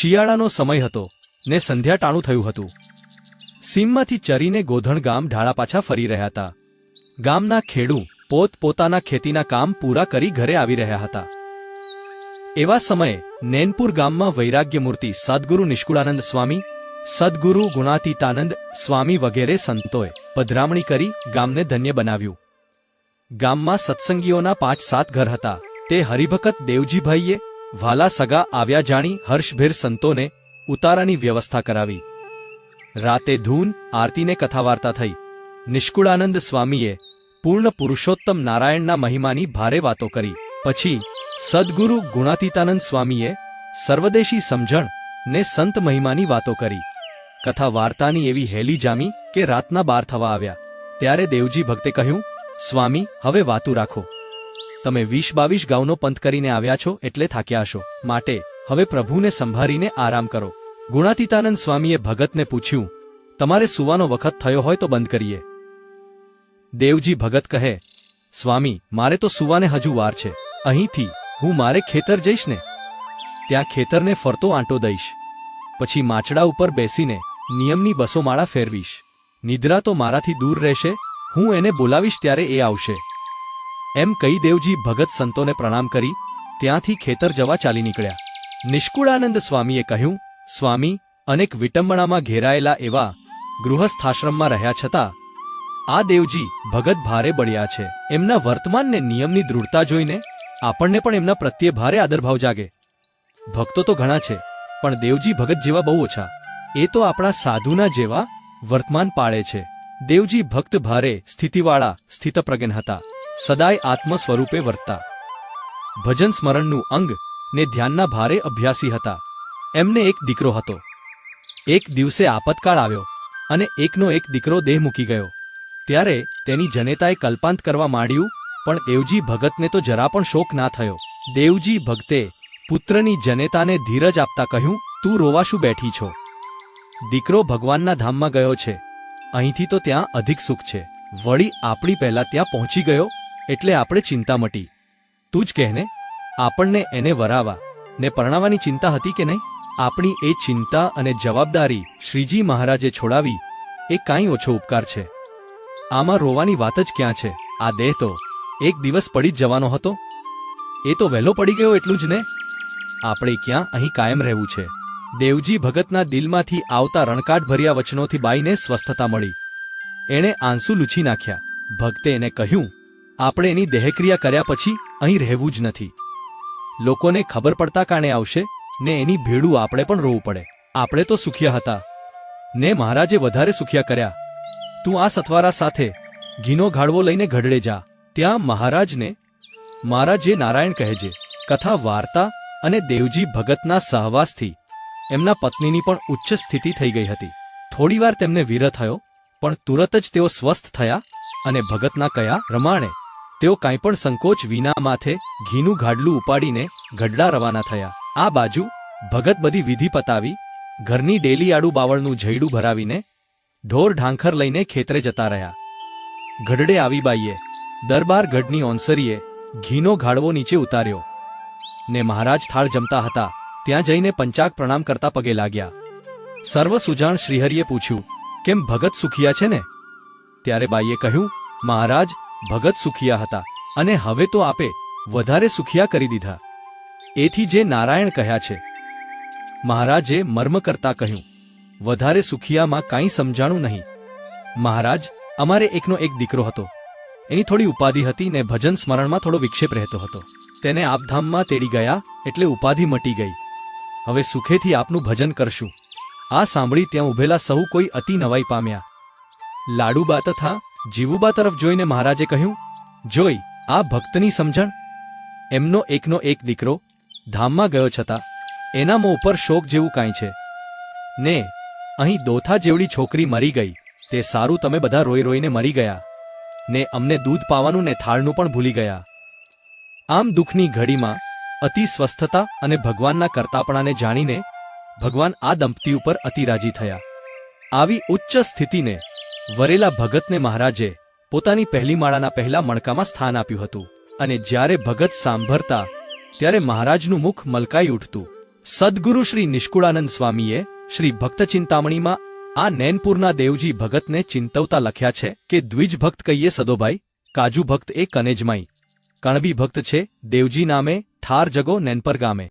શિયાળાનો સમય હતો ને સંધ્યા ટાણું થયું હતું. સીમમાંથી ચરીને ગોધણ ગામ ઢાળા પાછા ફરી રહ્યા હતા. ગામના ખેડૂ પોત પોતાના ખેતીના કામ પૂરા કરી ઘરે આવી રહ્યા હતા. એવા સમયે નેનપુર ગામમાં વૈરાગ્યમૂર્તિ સદગુરુ નિષ્કુળાનંદ સ્વામી, સદગુરુ ગુણાતીતાનંદ સ્વામી વગેરે સંતોએ પધરામણી કરી ગામને ધન્ય બનાવ્યું. ગામમાં સત્સંગીઓના પાંચ સાત ઘર હતા. તે હરિભકત દેવજીભાઈએ વાલા સગા આવ્યા જાણી હર્ષભેર સંતોને ઉતારાની વ્યવસ્થા કરાવી. રાતે ધૂન, આરતીને કથાવાર્તા થઈ. નિષ્કુળાનંદ સ્વામીએ પૂર્ણ પુરુષોત્તમ નારાયણના મહિમાની ભારે વાતો કરી. પછી સદગુરુ ગુણાતીતાનંદ સ્વામીએ સર્વદેશી સમજણ ને સંત મહિમાની વાતો કરી. કથા વાર્તાની એવી હેલી જામી કે રાતના બાર થવા આવ્યા. ત્યારે દેવજી ભક્તે કહ્યું, સ્વામી, હવે વાતું રાખો. તમે વીસ બાવીસ ગાઉનો પંથ કરીને આવ્યા છો એટલે થાક્યા હશો. માટે, હવે પ્રભુને સંભાળીને આરામ કરો. ગુણાતીતાનંદ સ્વામીએ ભગતને પૂછ્યું, તમારે સુવાનો વખત થયો હોય તો બંધ કરીએ. દેવજી ભગત કહે, સ્વામી, મારે તો સુવાને હજુ વાર છે. અહીંથી હું મારે ખેતર જઈશ ને? ત્યાં ખેતરને ફરતો આંટો દઈશ. પછી માચડા ઉપર બેસીને નિયમની બસો માળા ફેરવીશ. નિદ્રા તો મારાથી દૂર રહેશે. હું એને બોલાવીશ ત્યારે એ આવશે. એમ કહી દેવજી ભગત સંતોને પ્રણામ કરી, ત્યાંથી ખેતર જવા ચાલી નીકળ્યા. નિષ્કુળાનંદ સ્વામીએ કહ્યું, સ્વામી, અનેક વિટંબણામાં ઘેરાયેલા એવા ગૃહસ્થાશ્રમમાં રહ્યા છતાં, આ દેવજી ભગત ભારે બળ્યા છે. એમના વર્તમાનને નિયમની દૃઢતા જોઈને આપણને પણ એમના પ્રત્યે ભારે આદરભાવ જાગે. ભક્તો તો ઘણા છે, પણ દેવજી ભગત જેવા બહુ ઓછા. એ તો આપણા સાધુના જેવા વર્તમાન પાળે છે. દેવજી ભક્ત ભારે સ્થિતિવાળા, સ્થિતપ્રજ્ઞ હતા. સદાય આત્મ સ્વરૂપે વર્તતા ભજન સ્મરણનું અંગ ને ધ્યાનના ભારે અભ્યાસી હતા. એમને એક દીકરો હતો. એક દિવસે આપતકાળ આવ્યો અને એકનો એક દીકરો દેહ મૂકી ગયો. ત્યારે તેની જનેતાએ કલ્પાંત કરવા માંડ્યું, પણ દેવજી ભગતને તો જરા પણ શોક ના થયો. દેવજી ભગતે પુત્રની જનેતાને ધીરજ આપતા કહ્યું, તું રોવાશું બેઠી છો. દીકરો ભગવાનના ધામમાં ગયો છે. અહીંથી તો ત્યાં અધિક સુખ છે. વળી આપણી પહેલા ત્યાં પહોંચી ગયો એટલે આપણે ચિંતા મટી. તું જ કહેને, આપણને એને વરાવા. ને પરણાવવાની ચિંતા હતી કે નહીં? આપણી એ ચિંતા અને જવાબદારી શ્રીજી મહારાજે છોડાવી, એ કાંઈ ઓછો ઉપકાર છે. આમાં રોવાની વાત જ ક્યાં છે? આ દેહ તો એક દિવસ પડી જ જવાનો હતો. એ તો વહેલો પડી ગયો એટલું જ ને? આપણે ક્યાં અહીં કાયમ રહેવું છે? દેવજી ભગતના દિલમાંથી આવતા રણકાટભર્યા વચનોથી બાઈને સ્વસ્થતા મળી. એણે આંસુ લૂછી નાખ્યા. ભક્તે એને કહ્યું આપણે એની દેહક્રિયા કર્યા પછી અહીં રહેવું જ નથી. લોકોને ખબર પડતા કાણે આવશે, ને એની ભેડું આપણે પણ રોવું પડે. આપણે તો સુખિયા હતા. ને મહારાજે વધારે સુખિયા કર્યા. તું આ સથવારા સાથે ઘીનો ગાળવો લઈને ઘડડે જા. ત્યાં મહારાજને, મારા જે નારાયણ કહેજે, કથા વાર્તા અને દેવજી ભગતના સહવાસથી એમના પત્નીની પણ ઉચ્ચ સ્થિતિ થઈ ગઈ હતી. થોડીવાર તેમને વીર થયો, પણ તુરત જ તેઓ સ્વસ્થ થયા અને ભગતના કયા રમાણે તેઓ કાંઈ પણ સંકોચ વિના માથે ઘીનું ગાડલું ઉપાડીને ગઢડા રવાના થયા. આ બાજુ ભગત બધી વિધિ પતાવી, ઘરની ડેલી આડુ બાવળનું ઝૈડું ભરાવીને ઢોર ઢાંખર લઈને ખેતરે જતા રહ્યા. ગઢડે આવી બાઈએ, દરબાર ગઢની ઓનસરીએ ઘીનો ઘાડવો નીચે ઉતાર્યો. ને મહારાજ થાળ જમતા હતા, ત્યાં જઈને પંચાક પ્રણામ કરતા પગે લાગ્યા. સર્વ સુજાણ શ્રીહરિએ પૂછ્યું, કેમ ભગત સુખિયા છે ને? ત્યારે બાઈએ કહ્યું, મહારાજ ભગત સુખિયા હતા અને હવે તો આપે વધારે સુખિયા કરી દીધા. એથી જે નારાયણ કહ્યા છે. મહારાજે મર્મ કરતા કહ્યું, વધારે સુખિયામાં કાંઈ સમજાણું નહીં. મહારાજ, અમારે એકનો એક દીકરો હતો. એની થોડી ઉપાધિ હતી ને ભજન સ્મરણમાં થોડો વિક્ષેપ રહેતો હતો. તેને આપધામમાં તેડી ગયા એટલે ઉપાધિ મટી ગઈ. હવે સુખેથી આપનું ભજન કરશું. આ સાંભળી ત્યાં ઉભેલા સહુ કોઈ અતિ નવાઈ પામ્યા. લાડુબા તથા જીવુબા તરફ જોઈને મહારાજે કહ્યું, જોઈ, આ ભક્તની સમજણ. એમનો એકનો એક દીકરો ધામમાં ગયો છતાં એના મોં ઉપર શોક જેવું કાંઈ છે. ને, અહીં દોથા જેવડી છોકરી મરી ગઈ. તે સારું તમે બધા રોઈ રોઈને મરી ગયા. ને, અમને દૂધ પાવાનું ને થાળનું પણ ભૂલી ગયા. આમ દુઃખની ઘડીમાં અતિ સ્વસ્થતા અને ભગવાનના કરતાપણાને જાણીને ભગવાન આ દંપતી ઉપર અતિ રાજી થયા. આવી ઉચ્ચ સ્થિતિને વરેલા ભગતને મહારાજે પોતાની પહેલી માળાના પહેલા મણકામાં સ્થાન આપ્યું હતું. અને જ્યારે ભગત સાંભળતા, ત્યારે મહારાજનું મુખ મલકાઈ ઉઠતું. સદગુરુ શ્રી નિષ્કુળાનંદ સ્વામીએ શ્રી ભક્ત ચિંતામણીમાં આ નૈનપુરના દેવજી ભગતને ચિંતવતા લખ્યા છે કે દ્વિજ ભક્ત કહીએ, સદોભાઈ, કાજુ ભક્ત એ કનેજમાઈ. કણબી ભક્ત છે, દેવજી નામે ઠાર જગો નેનપર ગામે.